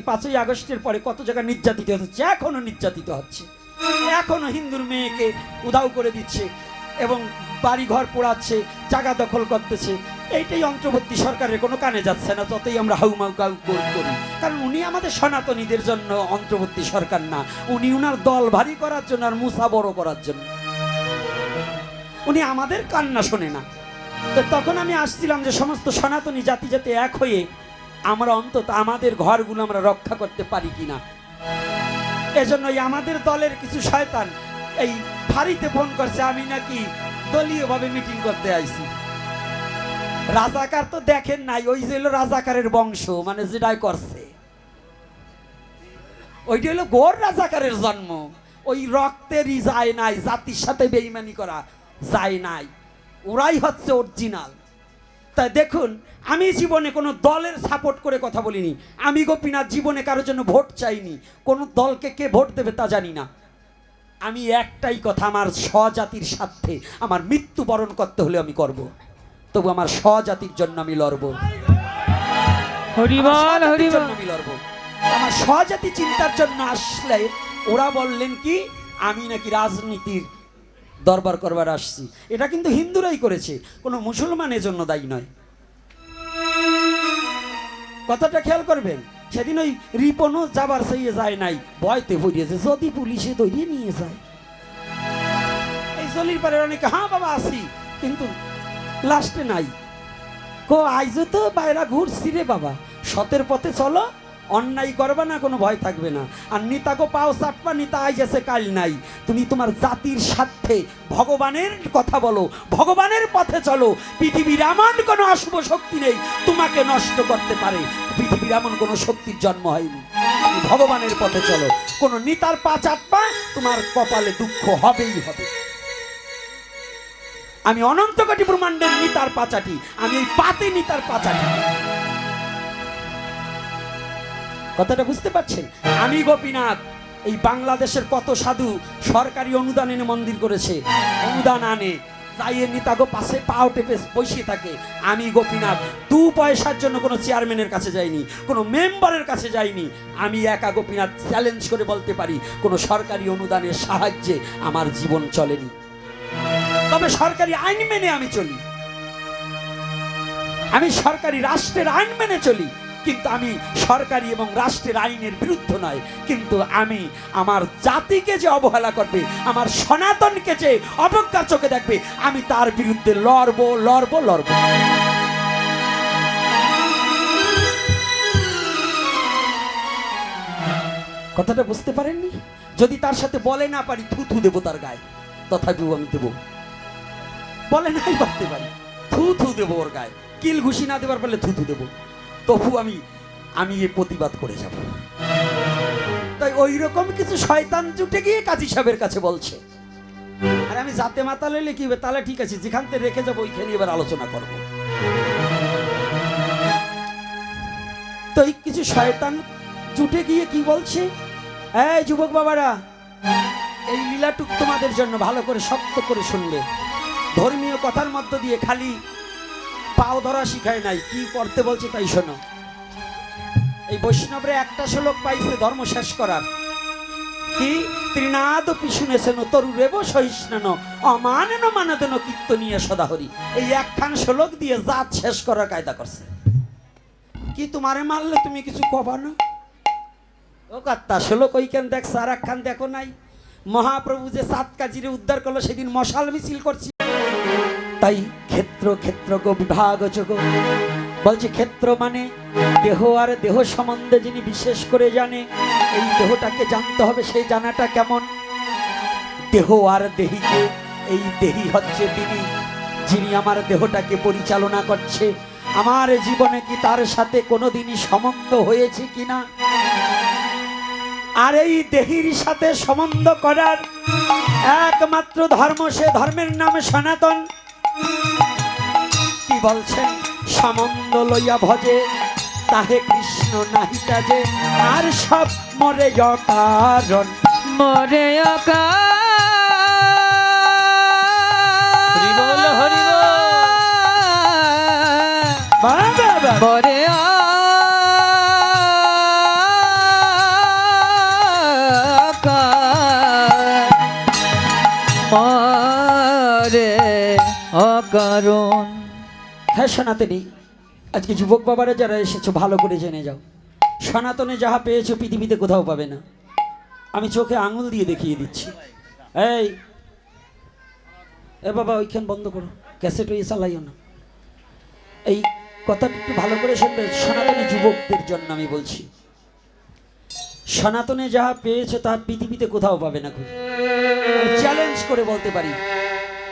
পাঁচই আগস্টের পরে কত জায়গায় নির্যাতিত হচ্ছে? এখনও নির্যাতিত হচ্ছে। এখনও হিন্দুর মেয়েকে উধাও করে দিচ্ছে এবং বাড়ি ঘর পোড়াচ্ছে, জায়গা দখল করতেছে। এইটাই অন্তর্বর্তী সরকারের কোনো কানে যাচ্ছে না যতই আমরা হাউমাউ কাউ করি করি। কারণ উনি আমাদের সনাতনীদের জন্য অন্তর্বর্তী সরকার না। উনি উনার দল ভারী করার জন্য আর মুসা বড় করার জন্য। উনি আমাদের কান্না শোনে না। তো তখন আমি আসছিলাম যে সমস্ত সনাতনী জাতি যাতে এক হয়ে আমরা অন্তত আমাদের ঘরগুলো আমরা রক্ষা করতে পারি কিনা। এজন্যই আমাদের দলের কিছু শয়তান এই ফাঁড়িতে ফোন করছে, আমি নাকি দলীয়ভাবে মিটিং করতে আইছি। রাজাকার তো দেখেন নাই, ওই যে হলো রাজাকারের বংশ মানে যেটাই করছে। ওইটা হলো গোর রাজাকারের জন্ম। ওই রক্তেরই যায় নাই, জাতির সাথে বেইমানি করা যায় নাই। ওরাই হচ্ছে অরিজিনাল তাই দেখুন আমি জীবনে কোনো দলের সাপোর্ট করে কথা বলিনি। আমি গোপীনাথ জীবনে কারোর জন্য ভোট চাইনি। কোনো দলকে কে ভোট দেবে তা জানি না। আমি একটাই কথা আমার স্বজাতির স্বার্থে আমার মৃত্যুবরণ করতে হলে আমি করব। তবু আমার স্বজাতির জন্য আমি লড়বো। হরিবল হরিবল। আমি লড়বো। আমার স্বজাতি চিন্তার জন্য আসলে ওরা বললেন কি আমি নাকি রাজনীতির দরবার করবার আসছি। এটা কিন্তু হিন্দুরাই করেছে, কোনো মুসলমানের জন্য দায়ী নয়। কথাটা খেয়াল করবেন, সেদিন ওই রিপনও যাবার সেই যায় নাই, ভয়তে পড়িয়েছে, যদি পুলিশে ধরিয়ে নিয়ে যায়। এই চলির পারে অনেকে হ্যাঁ বাবা, আসি। কিন্তু লাস্টে নাই। কো, আইজো তো বাইরা ঘুরছি রে বাবা, সতের পথে চলো অন্যায় করবে না, কোনো ভয় থাকবে না। আর নিতাকে পাও চাটবা নিতা আইজেছে কাল নাই। তুমি তোমার জাতির স্বার্থে ভগবানের কথা বলো, ভগবানের পথে চলো। পৃথিবীর এমন কোনো অশুভ শক্তি নেই তোমাকে নষ্ট করতে পারে। পৃথিবীর এমন কোনো শক্তির জন্ম হয়নি। ভগবানের পথে চলো। কোনো নিতার পা চাটবা তোমার কপালে দুঃখ হবেই হবে। আমি অনন্ত কোটি ব্রহ্মাণ্ডের নিতার পাচাটি আমি এই পাতে নিতার পাচাটি কথাটা বুঝতে পারছেন? আমি গোপীনাথ, এই বাংলাদেশের কত সাধু সরকারি অনুদান এনে মন্দির করেছে। অনুদান আনে যাইয়ে নিতাগো পাশে পাও টেপে বসিয়ে থাকে। আমি গোপীনাথ, দু পয়সার জন্য কোনো চেয়ারম্যানের কাছে যাইনি, কোনো মেম্বারের কাছে যাইনি। আমি একা গোপীনাথ চ্যালেঞ্জ করে বলতে পারি, কোনো সরকারি অনুদানের সাহায্যে আমার জীবন চলেনি। তবে সরকারি আইন মেনে আমি চলি। আমি সরকারি রাষ্ট্রের আইন মেনে চলি। কিন্তু আমি সরকারি এবং রাষ্ট্রের আইনের বিরুদ্ধ নয়, কিন্তু আমি আমার জাতিকে যে অবহেলা করবে, আমার সনাতনকে যে অবজ্ঞা চোখে দেখবে, আমি তার বিরুদ্ধে লড়বো লড়বো লড়বো। কথাটা বুঝতে পারেননি? যদি তার সাথে বলে না পারি, থু থু দেবো তার গায়ে। তথাপিও আমি দেবো। বলে নাই পারতে পারি। থু থু দেবো ওর গায়ে। কিল ঘুষি না দেবার পারলে থু থু দেবো। তবু আমি আমি এ প্রতিবাদ করে যাব। তাই ওই রকম কিছু শয়তান জুটে গিয়ে কাজী সাহেবের কাছে বলছে। আর আমি যাতে মাতা লইলে কি হবে? তাহলে ঠিক আছে, যেখান থেকে রেখে যাব, ওইখানে এবার আলোচনা করব। তো এই কিছু শয়তান জুটে গিয়ে কি বলছে? এই যুবক বাবারা, এই লীলাটুক তোমাদের জন্য ভালো করে শক্ত করে শুনবে। ধর্মীয় কথার মধ্য দিয়ে খালি পাও ধরা শিখায় নাই, কি করতে বলছে তাই শোনো। এই বৈষ্ণবরে একটা শ্লোক পাইছে, ধর্ম শেষ করার। কি? ত্রিনাদ পিছুনেছেন তরুরেব সহিষ্ণান, অমানেন মানদেন কীর্তনীয় সদাহরি। এই একখান শ্লোক দিয়ে জাত শেষ করার কায়দা করছে। কি তোমারে মারলে তুমি কিছু কবা না? ও কাত্তা, শ্লোক ওইখান দেখছ আর একখান দেখো নাই। মহাপ্রভু যে সাত কাজিরে উদ্ধার করল, সেদিন মশাল মিছিল করছি তাই ক্ষেত্র ক্ষেত্র গো বিভাগ যোগ। বলছে ক্ষেত্র মানে দেহ আর দেহ সম্বন্ধে যিনি বিশেষ করে জানে, এই দেহটাকে জানতে হবে, সেই জানাটা কেমন? দেহ আর দেহিকে এই দেহি হচ্ছে তিনি, যিনি আমার দেহটাকে পরিচালনা করছে। আমার জীবনে কি তার সাথে কোনোদিনই সম্বন্ধ হয়েছে কিনা? আর এই দেহির সাথে সম্বন্ধ করার একমাত্র ধর্ম সে ধর্মের নাম সনাতন। কি বলছেন সামন্দ লইয়া ভজে তাহে কৃষ্ণ নাহিতা যে আর সব মরে অকারণ। মরে হরিবল হরিবল। বাবা মরে কারণ। হ্যাঁ সনাতনী, আজকে যুবক বাবারা যারা এসেছ, ভালো করে জেনে যাও। সনাতনে যাহা পেয়েছ, পৃথিবীতে কোথাও পাবে না। আমি চোখে আঙুল দিয়ে দেখিয়ে দিচ্ছি। এই, এ বাবা, ওইখান বন্ধ করো। ক্যাসেট ওই চালাইও না। এই কথাটা একটু ভালো করে শুনবে, সনাতনী যুবকদের জন্য আমি বলছি। সনাতনে যাহা পেয়েছ, তাহা পৃথিবীতে কোথাও পাবে না চ্যালেঞ্জ করে বলতে পারি।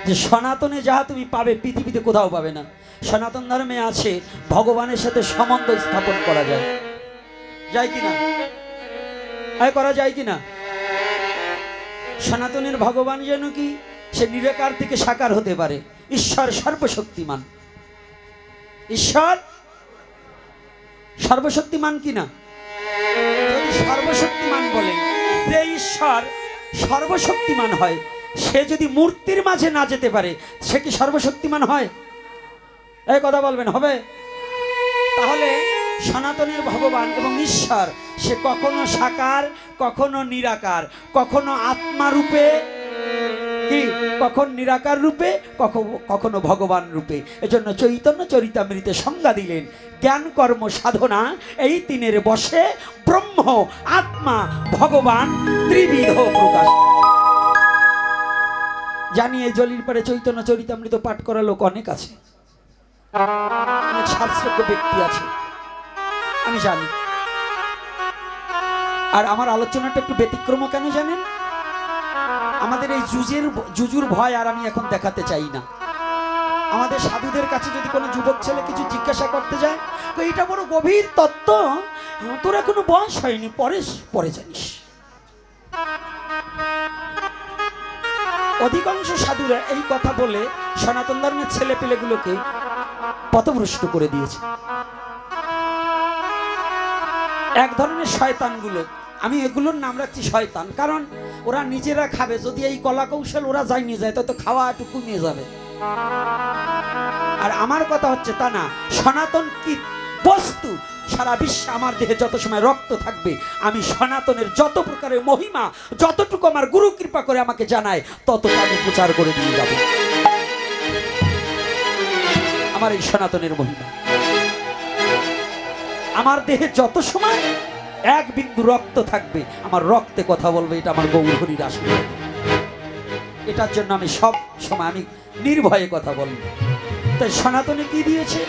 যে সনাতনে যাহা তুমি পাবে, পৃথিবীতে কোথাও পাবে না। সনাতন ধর্মে আছে, ভগবানের সাথে সম্বন্ধ স্থাপন করা যায়। যায় কি না করা যায় কি না সনাতনের ভগবান যেন কি? সে নিরাকার থেকে সাকার হতে পারে। ঈশ্বর সর্বশক্তিমান। ঈশ্বর? সর্বশক্তিমান কি না যদি সর্বশক্তিমান বলে, যে ঈশ্বর সর্বশক্তিমান হয় সে যদি মূর্তির মাঝে না যেতে পারে, সে কি সর্বশক্তিমান হয়? এই কথা বলবেন, হবে? তাহলে সনাতনের ভগবান এবং ঈশ্বর, সে কখনো সাকার, কখনো নিরাকার, কখনো আত্মা রূপে কি? কখন নিরাকার রূপে কখনো কখনো ভগবান রূপে। এজন্য চৈতন্য চরিতামৃতে সংজ্ঞা দিলেন, জ্ঞান, কর্ম, সাধনা, এই তিনের বসে ব্রহ্ম, আত্মা, ভগবান ত্রিবিধ প্রকাশ। জানি এই জলির পারে চৈতন্য চরিতামৃত পাঠ করা লোক অনেক আছে। ব্যক্তি আছে। আমি জানি। আর আমার আলোচনাটা একটু ব্যতিক্রম কেন জানেন? আমাদের এই জুজের জুজুর ভয় আর আমি এখন দেখাতে চাই না। আমাদের সাধুদের কাছে যদি কোনো যুবক ছেলে কিছু জিজ্ঞাসা করতে যায় তো এটা বড় গভীর তত্ত্ব, তোর এখনও বয়স হয়নি পরে পরে জানিস। অধিকাংশ সাধুরা এই কথা বলে সনাতন ধর্মের ছেলে পেলেগুলোকে পথভ্রষ্ট করে দিয়েছে। এক ধরনের শয়তানগুলো। আমি এগুলোর নাম রাখছি শয়তান, কারণ ওরা নিজেরা খাবে। যদি এই কলা কৌশল ওরা যাই নিয়ে যায় তত খাওয়া কমিয়ে যাবে। আর আমার কথা হচ্ছে তা না, সনাতন কি বস্তু সারা বিশ্বে আমার দেহে যত সময় রক্ত থাকবে, আমি সনাতনের যত প্রকারের মহিমা, যতটুকু আমার গুরু কৃপা করে আমাকে জানায়, ততটা আমি প্রচার করে দিয়ে যাব। আমার এই সনাতনের মহিমা। আমার দেহে যত সময় এক বিন্দু রক্ত থাকবে, আমার রক্তে কথা বলবে, এটা আমার গৌর হরির আশীর্বাদ এটার জন্য আমি সব সময় আমি নির্ভয়ে কথা বলব। তাই সনাতনে কি দিয়েছে?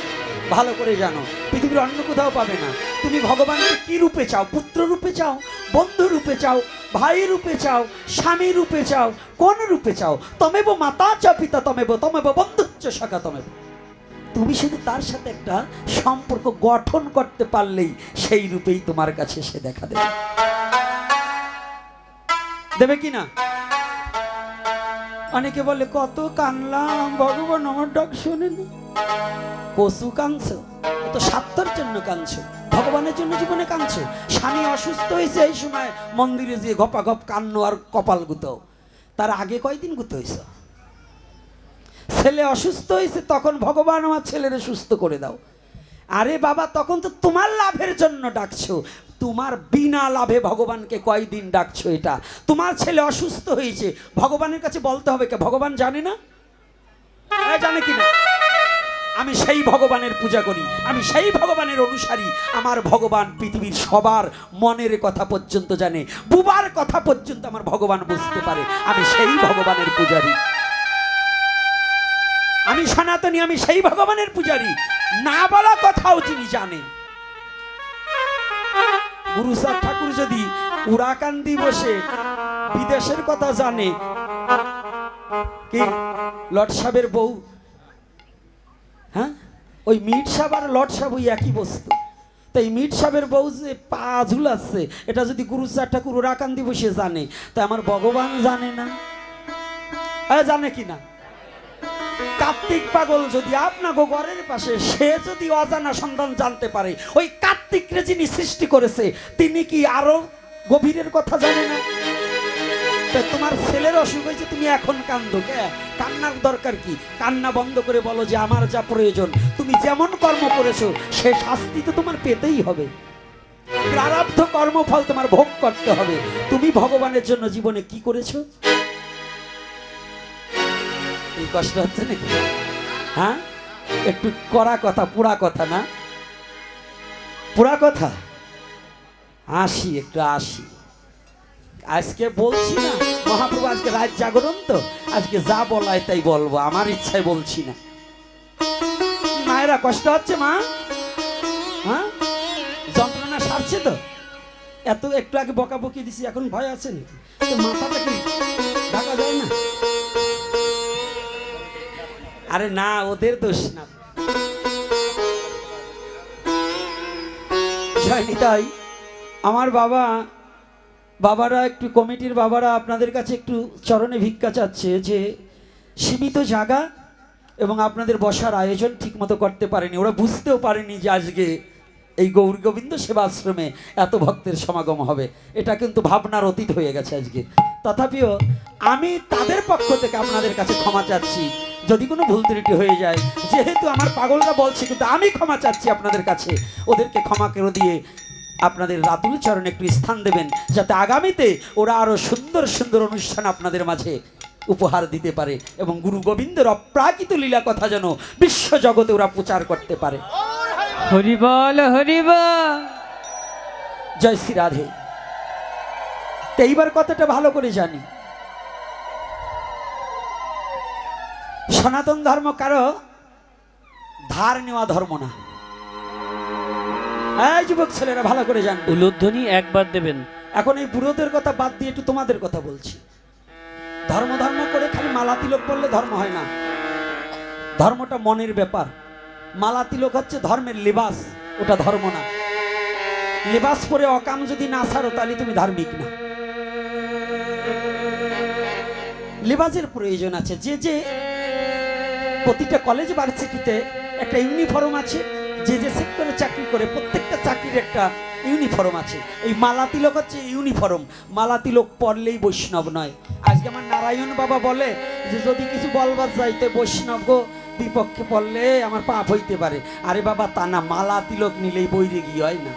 ভালো করে জানো, পৃথিবীর অন্য কোথাও পাবে না। তুমি ভগবানকে কি রূপে চাও? পুত্র রূপে চাও? বন্ধু রূপে চাও? ভাই রূপে চাও? স্বামী রূপে চাও? কোন রূপে চাও? তমেব মাতা চ পিতা তমেব তমেব বন্ধুচ্চ শাখা তমেব। তুমি শুধু তার সাথে একটা সম্পর্ক গঠন করতে পারলেই সেই রূপেই তোমার কাছে সে দেখা দেবে। দেবে কি না? অনেকে বলে, কত কানলাম, ভগবান আমার ডাক শোনেনি। কসু কাঁদছ তো স্বার্থের জন্য কাঁদছ, ভগবানের জন্য জীবনে কাঁদছ। স্বামী অসুস্থ হয়েছে এই সময়, মন্দিরে যে গপা গপ কান্ন আর কপাল গুতো। তার আগে কয়দিন গুতো হয়েছে? ছেলে অসুস্থ হয়েছে, তখন ভগবান আমার ছেলেরে সুস্থ করে দাও। আরে বাবা, তখন তো তোমার লাভের জন্য ডাকছো। তোমার বিনা লাভে ভগবানকে কয়দিন ডাকছো এটা? তোমার ছেলে অসুস্থ হয়েছে, ভগবানের কাছে বলতে হবে কে? ভগবান জানে না? জানে কি না? আমি সেই ভগবানের পূজা করি, আমি সেই ভগবানের অনুসারী। আমার ভগবান পৃথিবীর সবার মনের কথা পর্যন্ত জানে, বুবার কথা পর্যন্ত আমার ভগবান বুঝতে পারে। আমি সেই ভগবানের পূজারী। আমি সনাতনী, আমি সেই ভগবানের পূজারী। না বলা কথাও তিনি জানে। গুরুসার ঠাকুর যদি উড়াকান্দি বসে বিদেশের কথা জানে, কি? লট সাহেবের বউ হ্যাঁ? ওই মিট সাহেব আর লট সাহেব ওই একই বস্তু। তো এই মিট সাহেবের বউ যে পা ঝুলাচ্ছে, এটা যদি গুরু গুরুচার ঠাকুর উড়াকান্দি বসে জানে, তা আমার ভগবান জানে না। জানে কি না? কার্তিক পাগল যদি আপনাকে ঘরের পাশে, সে যদি অজানা সন্ধান জানতে পারে, ওই কার্তিকরে যিনি সৃষ্টি করেছে, তিনি কি আরও গভীরের কথা জানে না? তা তোমার ছেলের অসুখ হয়েছে, তুমি এখন কান্দো কান্নার দরকার কি? কান্না বন্ধ করে বলো যে আমার যা প্রয়োজন, তুমি যেমন কর্ম করেছ, সে শাস্তি তো তোমার পেতেই হবে। প্রারব্ধ কর্মফল তোমার ভোগ করতে হবে। তুমি ভগবানের জন্য জীবনে কি করেছ? এই কষ্ট হচ্ছে নাকি? হ্যাঁ? একটু কড়া কথা, পুরা কথা না? পুরা কথা? আসি একটু আসি আজকে বলছি না, মহাপ্রভু আজকে রাত জাগরণ তো, আজকে যা বলায় তাই বলব, আমার ইচ্ছায় বলছি না। মায়েরা কষ্ট হচ্ছে, মা? হ্যাঁ? যন্ত্রণা সারছে তো? এত একটু আগে বকাবকি দিছি, এখন ভয় আছে নাকি? মাথাটা কি ঢাকা যায় না? আরে না, ওদের দোষ না। আমার বাবা বাবারা, একটু কমিটির বাবারা আপনাদের কাছে একটু চরণে ভিক্ষা চাচ্ছে যে সীমিত জায়গা এবং আপনাদের বসার আয়োজন ঠিকমতো করতে পারেনি। ওরা বুঝতেও পারেনি যে আজকে এই গৌর গোবিন্দ সেবাশ্রমে এত ভক্তের সমাগম হবে। এটা কিন্তু ভাবনার অতীত হয়ে গেছে আজকে। তথাপিও আমি তাদের পক্ষ থেকে আপনাদের কাছে ক্ষমা চাচ্ছি। যদি কোনো ভুল ত্রুটি হয়ে যায়, যেহেতু আমার পাগলরা বলছে, কিন্তু আমি ক্ষমা চাচ্ছি আপনাদের কাছে। ওদেরকে ক্ষমা করে দিয়ে আপনাদের রাতুল চরণে একটু স্থান দেবেন যাতে আগামীতে ওরা আরও সুন্দর সুন্দর অনুষ্ঠান আপনাদের মাঝে উপহার দিতে পারে এবং গুরু গোবিন্দের অপ্রাকৃত লীলা কথা যেন বিশ্ব জগতে ওরা প্রচার করতে পারে। হরি বল হরি বল। জয় শ্রী রাধে। তো এইবার কথাটা ভালো করে জানি। সনাতন ধর্ম কারও ধার নেওয়া ধর্ম না। এই যুবক ছেলেরা ভালো করে জানবে। উলুধ্বনি একবার দেবেন। এখন এই বুড়োদের কথা বাদ দিয়ে একটু তোমাদের কথা বলছি। ধর্ম ধর্ম করে খালি মালা তিলক বললে ধর্ম হয় না। ধর্মটা মনের ব্যাপার। মালা তিলক হচ্ছে ধর্মের লিবাস ওটা ধর্ম না। লিবাস পরে অকাম যদি না ছাড়ো তাহলে তুমি ধার্মিক না। লিবাসের প্রয়োজন আছে। যে যে প্রতিটা কলেজ ভার্সিটিতে একটা ইউনিফর্ম আছে। যে যে সেক্টরে চাকরি করে, প্রত্যেকটা চাকরির একটা ইউনিফর্ম আছে। এই মালা তিলক হচ্ছে ইউনিফর্ম মালা তিলক পরলেই বৈষ্ণব নয়। আজকে আমার নারায়ণ বাবা বলে যে, যদি কিছু বলবার যাইতে বৈষ্ণব গো বিপক্ষে পড়লে আমার পাপ হইতে পারে। আরে বাবা, তা না মালা তিলক নিলেই বৈরে গিয়ে হয় না।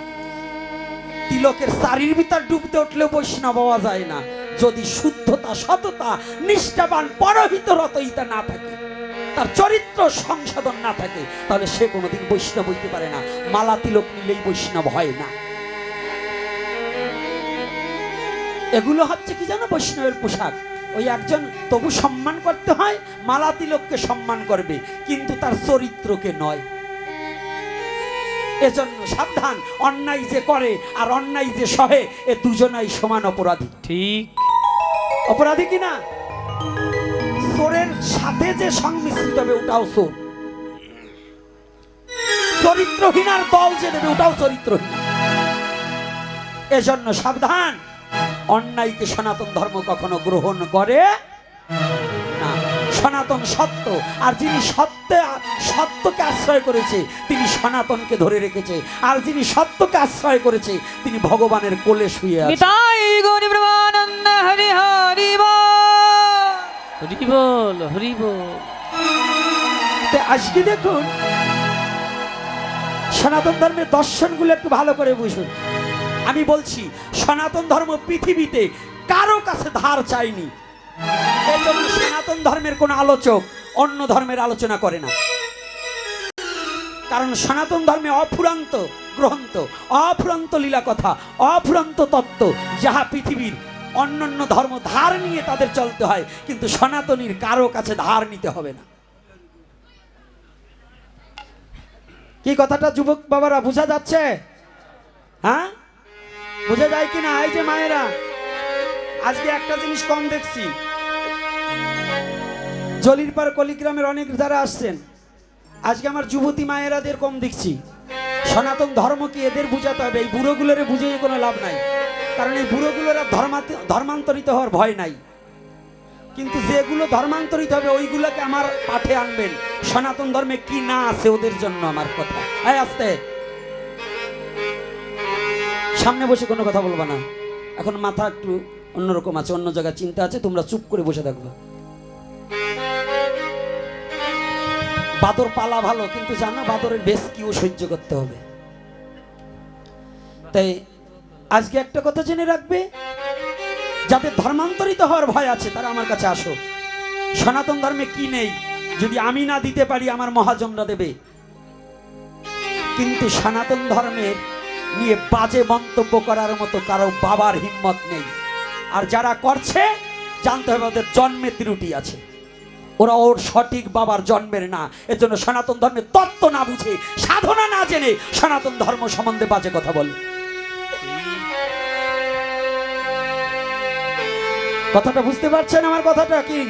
তিলকের শারীর ভিতর ডুবতে উঠলেও বৈষ্ণব হওয়া যায় না। যদি শুদ্ধতা, সততা, নিষ্ঠাবান পরহিত রতইতা না থাকে। তার চরিত্র সংশোধন না থাকে তাহলে সে কোনোদিন বৈষ্ণব হইতে পারে না। মালা তিলক নিলেই বৈষ্ণব হয় না। এগুলো হচ্ছে কি জানো বৈষ্ণবের পোশাক? ওই একজন তবু সম্মান করতে হয় মালা তিলককে সম্মান করবে কিন্তু তার চরিত্রকে নয়। এজন্য সাবধান অন্যায় যে করে আর অন্যায় যে সহে এ দুজনাই সমান অপরাধী। ঠিক। অপরাধী কিনা সাথে যে সংমিশ্রিত হবে, ওটাও চোর। চরিত্রহীনার দল যে দেবে ওটাও চরিত্রহীন। এজন্য সাবধান। অন্যায়কে সনাতন ধর্ম কখনো গ্রহণ করে না। সনাতন সত্য, আর যিনি সত্যে, সত্যকে আশ্রয় করেছে, তিনি সনাতনকে ধরে রেখেছে। আর যিনি সত্যকে আশ্রয় করেছে, তিনি ভগবানের কোলে শুয়ে আছে। হরি হরি আজকে দেখুন, সনাতন ধর্মের দর্শনগুলো একটু ভালো করে বুঝুন। আমি বলছি, সনাতন ধর্ম পৃথিবীতে কারও কাছে ধার চাইনি সনাতন ধর্মের কোনো আলোচক অন্য ধর্মের আলোচনা করে না। কারণ সনাতন ধর্মে অফুরান্ত গ্রন্থ, অফুরান্ত লীলা কথা অফুরান্ত তত্ত্ব, যাহা পৃথিবীর অন্যান্য ধর্ম ধার নিয়ে তাদের চলতে হয়, কিন্তু সনাতনীর কারও কাছে ধার নিতে হবে না। কি কথাটা যুবক বাবারা, বোঝা যাচ্ছে? হ্যাঁ? বোঝা যায় কি না এই যে মায়েরা, আজকে একটা জিনিস কম দেখছি। জলির পার কলিগ্রামের অনেক যারা আসছেন, আজকে আমার যুবতী মায়েরাদের কম দেখছি। সনাতন ধর্ম কি এদের বুঝাতে হবে? এই বুড়োগুলোরে বুঝিয়ে কোনো লাভ নাই। কারণ এই বুড়োগুলোরা ধর্মান্তরিত হওয়ার ভয় নাই। কিন্তু যেগুলো ধর্মান্তরিত হবে, ওইগুলোকে আমার পাঠে আনবেন। সনাতন ধর্মে কি না আছে ওদের জন্য আমার কথা। এই আসতে। সামনে বসে কোনো কথা বলব না। এখন মাথা একটু অন্যরকম আছে, অন্য জায়গায় চিন্তা আছে, তোমরা চুপ করে বসে থাকবে। বাদর পালা ভালো, কিন্তু জানো বাদরের বেশ কিও সহ্য করতে হবে। তাই আজকে একটা কথা জেনে রাখবে? যাদের ধর্মান্তরিত হওয়ার ভয় আছে, তারা আমার কাছে আসো। সনাতন ধর্মে কি নেই? যদি আমি না দিতে পারি, আমার মহাজনরা দেবে। কিন্তু সনাতন ধর্মের নিয়ে বাজে মন্তব্য করার মতো কারও বাবার হিম্মত নেই। আর যারা করছে, জানতে হবে ওদের জন্মে ত্রুটি আছে। ওরা ওর সঠিক বাবার জন্মের না। এর জন্য সনাতন ধর্মের তত্ত্ব না বুঝে, সাধনা না জেনে সনাতন ধর্ম সম্বন্ধে বাজে কথা বলে। কথাটা বুঝতে পারছেন আমার কথাটা কি?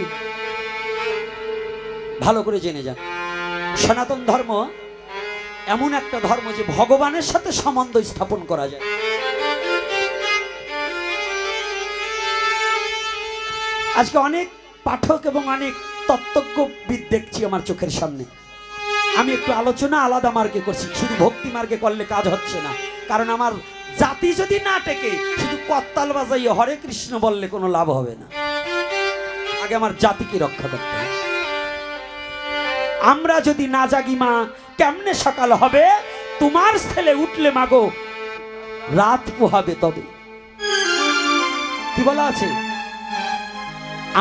ভালো করে জেনে যান। সনাতন ধর্ম এমন একটা ধর্ম যে ভগবানের সাথে সম্বন্ধ স্থাপন করা যায়। আজকে অনেক পাঠক এবং অনেক তত্ত্বজ্ঞবিদ দেখছি আমার চোখের সামনে। আমি একটু আলোচনা আলাদা মার্গে করছি, শুধু ভক্তি মার্গে করলে কাজ হচ্ছে না। কারণ আমার জাতি যদি না টেকে কত্তাল বাজাইয়ে হরে কৃষ্ণ বললে কোনো লাভ হবে না। আগে আমার জাতিকে রক্ষা করতে হবে। আমরা যদি না জাগি মা, কেমনে সকাল হবে? তোমার ছেলে উঠলে মাগো, রাত পোহাবে তবে। কি বলা আছে?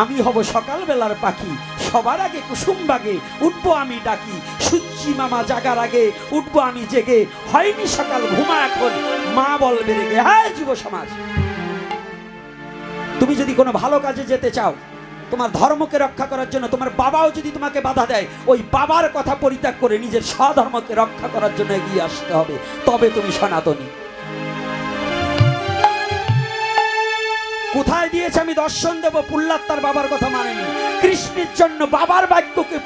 আমি হব সকালবেলার পাখি সবার আগে কুসুম বাগে, উঠবো আমি ডাকি। সুচি মামা জাগার আগে উঠবো আমি জেগে। হয়নি সকাল, ঘুমা এখন। মা বলবে রেগে হ্যাঁ যুব সমাজ, তুমি যদি কোনো ভালো কাজে যেতে চাও, তোমার ধর্মকে রক্ষা করার জন্য, তোমার বাবাও যদি তোমাকে বাধা দেয়, ওই বাবার কথা পরিত্যাগ করে নিজের স্বধর্মকে রক্ষা করার জন্য এগিয়ে আসতে হবে। তবে তুমি সনাতনী। কোথায় দিয়েছে আমি দর্শন দেব? পুল্লাত তার বাবার কথা মানেনি। কৃষ্ণের জন্য বাবার বাক্যকে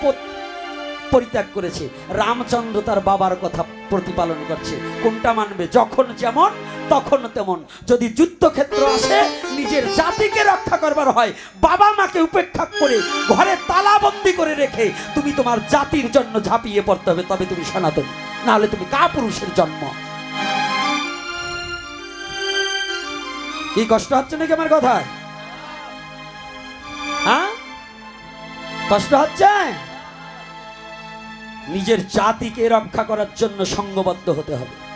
পরিত্যাগ করেছে। রামচন্দ্র তার বাবার কথা প্রতিপালন করছে। কোনটা মানবে? যখন যেমন, তখন তেমন। যদি যুদ্ধক্ষেত্র আসে, নিজের জাতিকে রক্ষা করবার হয়, বাবা মাকে উপেক্ষা করে, ঘরে তালাবন্দি করে রেখে তুমি তোমার জাতির জন্য ঝাঁপিয়ে পড়তে হবে, তবে তুমি সনাতনী। নাহলে তুমি কা পুরুষের জন্ম। কি কষ্ট হচ্ছে নাকি আমার কথায় হ্যাঁ? কষ্ট হচ্ছে? নিজের জাতিকে রক্ষা করার জন্য সঙ্গবদ্ধ হতে হবে।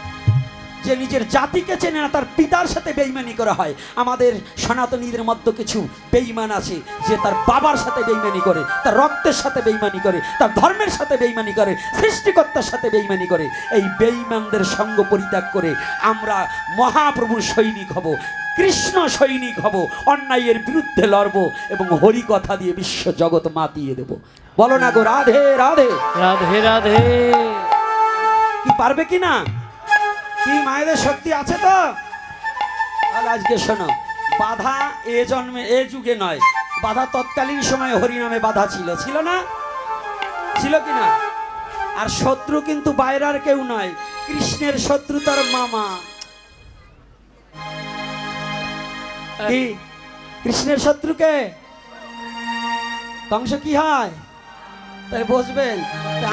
যে নিজের জাতিকে চেনে না তার পিতার সাথে বেইমানি করা হয়। আমাদের সনাতনীদের মধ্যে কিছু বেইমান আছে যে তার বাবার সাথে বেইমানি করে তার রক্তের সাথে বেইমানি করে তার ধর্মের সাথে বেইমানি করে সৃষ্টিকর্তার সাথে বেইমানি করে। এই বেইমানদের সঙ্গ পরিত্যাগ করে আমরা মহাপ্রভুর সৈনিক হব কৃষ্ণ সৈনিক হব অন্যায়ের বিরুদ্ধে লড়ব এবং হরি কথা দিয়ে বিশ্ব জগৎ মাতিয়ে দেব। বলো না গো রাধে রাধে। রাধে রাধে। কি পারবে কি না? কি মায়েদের শক্তি আছে তো? আজকে শোনো, বাধা এ জন্মে, এ যুগে নয়। বাধা তৎকালীন সময়ে হরিনামে বাধা ছিল। ছিল না? ছিল কি না? আর শত্রু কিন্তু বাইরের কেউ নয়, কৃষ্ণের শত্রু তার মামা। কি? কৃষ্ণের শত্রুকে কংস কি হয়? তাই বসবেন।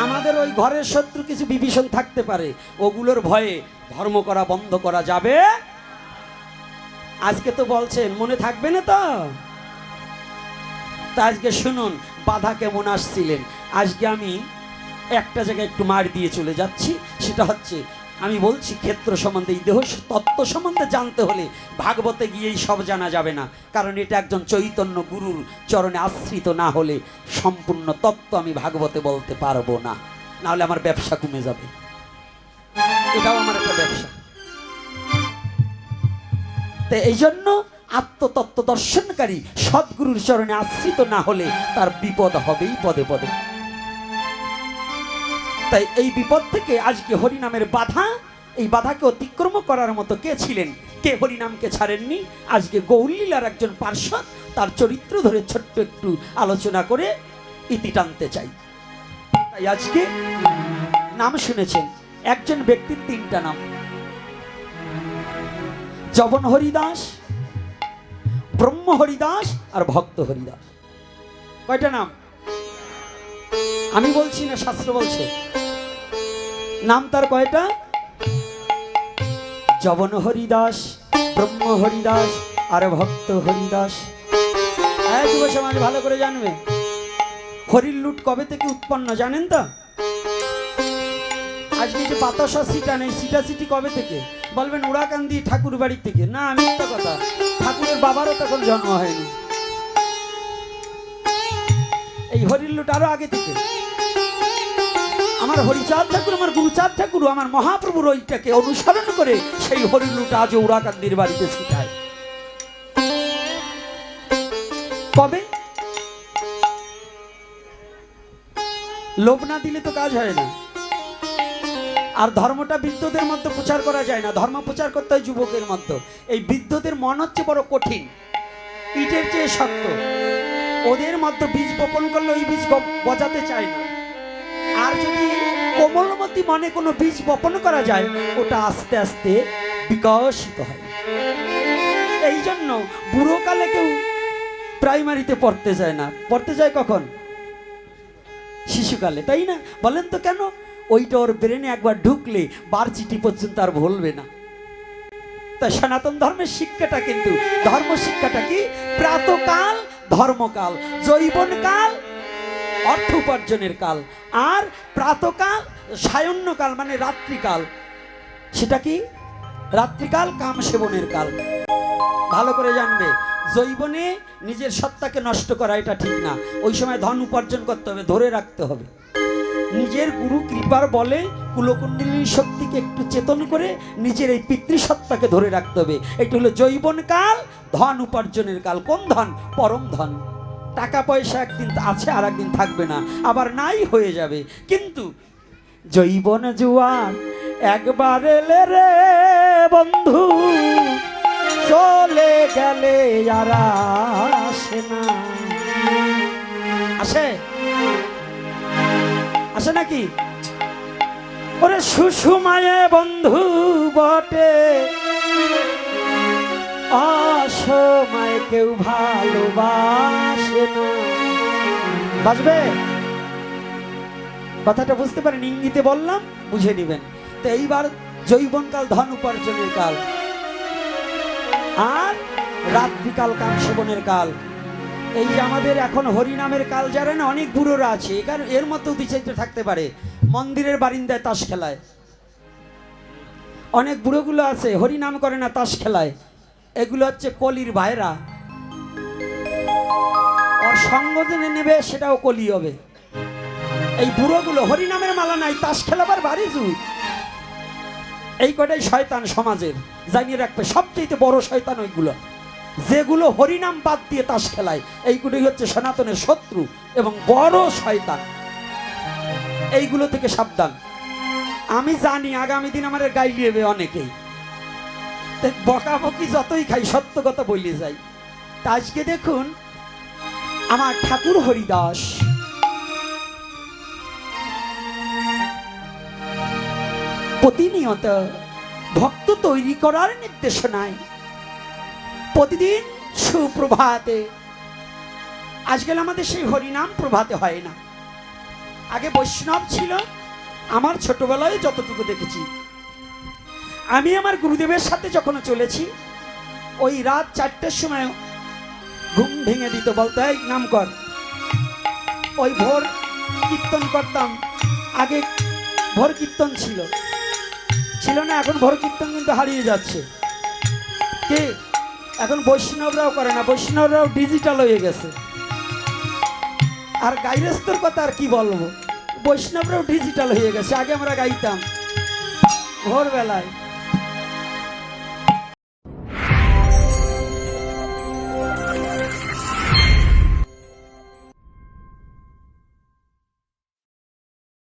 আমাদের ওই ঘরের শত্রু কিছু বিভীষণ থাকতে পারে। ওগুলোর ভয়ে ধর্ম করা বন্ধ করা যাবে। আজকে তো বলছেন, মনে থাকবে না তো? তা আজকে শুনুন, বাধা কেমন আসছিলেন। আজকে আমি একটা জায়গায় একটু মার দিয়ে চলে যাচ্ছি, সেটা হচ্ছে আমি বলছি ক্ষেত্র সম্বন্ধে, এই দেহ তত্ত্ব সম্বন্ধে জানতে হলে ভাগবতে গিয়েই সব জানা যাবে না। কারণ এটা একজন চৈতন্য গুরুর চরণে আশ্রিত না হলে সম্পূর্ণ তত্ত্ব আমি ভাগবতে বলতে পারব না। নাহলে আমার ব্যবসা কমে যাবে। এটাও আমার একটা ব্যবসা। তো এই জন্য আত্মতত্ত্ব দর্শনকারী সদ্গুরুর চরণে আশ্রিত না হলে তার বিপদ হবেই পদে পদে। তাই এই বিপদ থেকে আজকে হরিনামের বাধা, এই বাধাকে অতিক্রম করার মতো কে ছিলেন? কে হরিনামকে ছাড়েননি? আজকে গৌরলীলার একজন পার্শ্বদ তার চরিত্র ধরে ছোট্ট একটু আলোচনা করে ইতি টানতে চাই। তাই আজকে নাম শুনেছেন, একজন ব্যক্তির তিনটা নাম। জবন হরিদাস, ব্রহ্ম হরিদাস আর ভক্ত হরিদাস। কয়টা নাম? আমি বলছি না শাস্ত্র বলছে? নাম তার কয়টা? জবন হরিদাস, ব্রহ্ম হরিদাস, আর ভক্ত হরিদাস। হ্যাঁ যুব সমাজ ভালো করে জানবে। হরির লুট কবে থেকে উৎপন্ন জানেন তো? আজকে যে বাতাসা সিটা নেই, সিটা সিটি কবে থেকে? বলবেন উড়াকান্দি ঠাকুর বাড়ির থেকে। না, আমি একটা কথা, ঠাকুরের বাবারও তখন জন্ম হয়নি। এই হরিল্লুট আরও আগে থেকে। আমার হরিচাঁদ ঠাকুর, আমার গুরুচাঁদ ঠাকুর, আমার মহাপ্রভুর ওইটাকে অনুসরণ করে সেই হরিল্লুট আজও উড়াকান্দির বাড়িতে ছিটায়। কবে? লোভ না দিলে তো কাজ হয় না। আর ধর্মটা বৃদ্ধদের মধ্যে প্রচার করা যায় না। ধর্ম প্রচার করতে হয় যুবকের মধ্যে। এই বৃদ্ধদের মন হচ্ছে বড় কঠিন। ইটের চেয়ে শক্ত। ওদের মধ্যে বীজ বপন করলে ওই বীজ গজাতে চায় না। আর যদি কোমলমতি মনে কোনো বীজ বপন করা যায়, ওটা আস্তে আস্তে বিকশিত হয়। এই জন্য বুড়োকালে কেউ প্রাইমারিতে পড়তে যায় না। পড়তে যায় কখন? শিশুকালে, তাই না? বলেন তো কেন? ওইটা ওর ব্রেনে একবার ঢুকলে বার চিঠি পর্যন্ত আর ভুলবে না। তাই সনাতন ধর্মের শিক্ষাটা কিন্তু ধর্ম শিক্ষাটা কি? প্রাতকাল, ধর্মকাল জৈবনকাল অর্থ উপার্জনের কাল আর প্রাতকাল, সায়ন্যকাল মানে রাত্রিকাল। সেটা কি? রাত্রিকাল কাম সেবনের কাল। ভালো করে জানবে। জৈবনে নিজের সত্তাকে নষ্ট করা, এটা ঠিক না। ওই সময় ধন উপার্জন করতে হবে, ধরে রাখতে হবে। নিজের গুরু কৃপার বলে কুলকুণ্ডলিনী শক্তিকে একটু চেতন করে নিজের এই পিতৃসত্তাকে ধরে রাখতে হবে। এটা হলো জৈবন কাল ধন উপার্জনের কাল। কোন ধন? পরম ধন। টাকা পয়সা একদিন আছে আর একদিন থাকবে না, আবার নাই হয়ে যাবে। কিন্তু জৈবন জুয়ার একবার এলে রে বন্ধু, চলে গেলে আর আসে না। আসে? আসে নাকি? ওরে সুষুমায়ে বন্ধু বটে অসময় কেউ ভালোবাসে বাজবে? কথাটা বুঝতে পারেন, ইঙ্গিতে বললাম, বুঝে নেবেন। তো এইবার জৈবনকাল ধন উপার্জনের কাল। আর রাত্রিকাল কাল সেবনের কাল। এই যে আমাদের এখন হরিনামের কাল, যারা না অনেক বুড়োরা আছে এখানে এর মধ্যেও বিচারিত থাকতে পারে। মন্দিরের বারিন্দায় তাস খেলায়। অনেক বুড়োগুলো আছে, হরিনাম করে না, তাস খেলায়। এগুলো হচ্ছে কলির ভাইরা। সঙ্গ জেনে নেবে, সেটাও কলি হবে। এই বুড়োগুলো হরিনামের মালা নাই, তাস খেলাবার বাড়ি জুই। এই কটাই শয়তান সমাজের, জানিয়ে রাখবে সবচেয়ে বড় শয়তান ওইগুলো। যেগুলো হরিনাম বাদ দিয়ে তাস খেলায়, এইগুলোই হচ্ছে সনাতনের শত্রু এবং বড় শয়তান। এইগুলো থেকে সাবধান। আমি জানি, আগামী দিন আমার গাই লিয়েবে অনেকেই। বকাবকি যতই খাই, সত্য কথা বলে যাই। আজকে দেখুন আমার ঠাকুর হরিদাস। প্রতিনিয়ত ভক্ত তৈরি করার নির্দেশনায় প্রতিদিন সুপ্রভাতে। আজকাল আমাদের সেই হরিনাম প্রভাতে হয় না। আগে বৈষ্ণব ছিল, আমার ছোটবেলায় যতটুকু দেখেছি। আমি আমার গুরুদেবের সাথে যখন চলেছি, ওই রাত চারটের সময় ঘুম ভেঙে দিত বলতো, এই, নাম কর। ওই ভোর কীর্তন করতাম। আগে ভোর কীর্তন ছিল। ছিল না, এখন ভোর কীর্তন কিন্তু হারিয়ে যাচ্ছে। কে? এখন বৈষ্ণবরাও করে না, বৈষ্ণবরাও ডিজিটাল হয়ে গেছে। আর গাইরস্তর কথা আর কি বলব? বৈষ্ণবরাও ডিজিটাল হয়ে গেছে, আগে আমরা গাইতাম। ভোরবেলায়।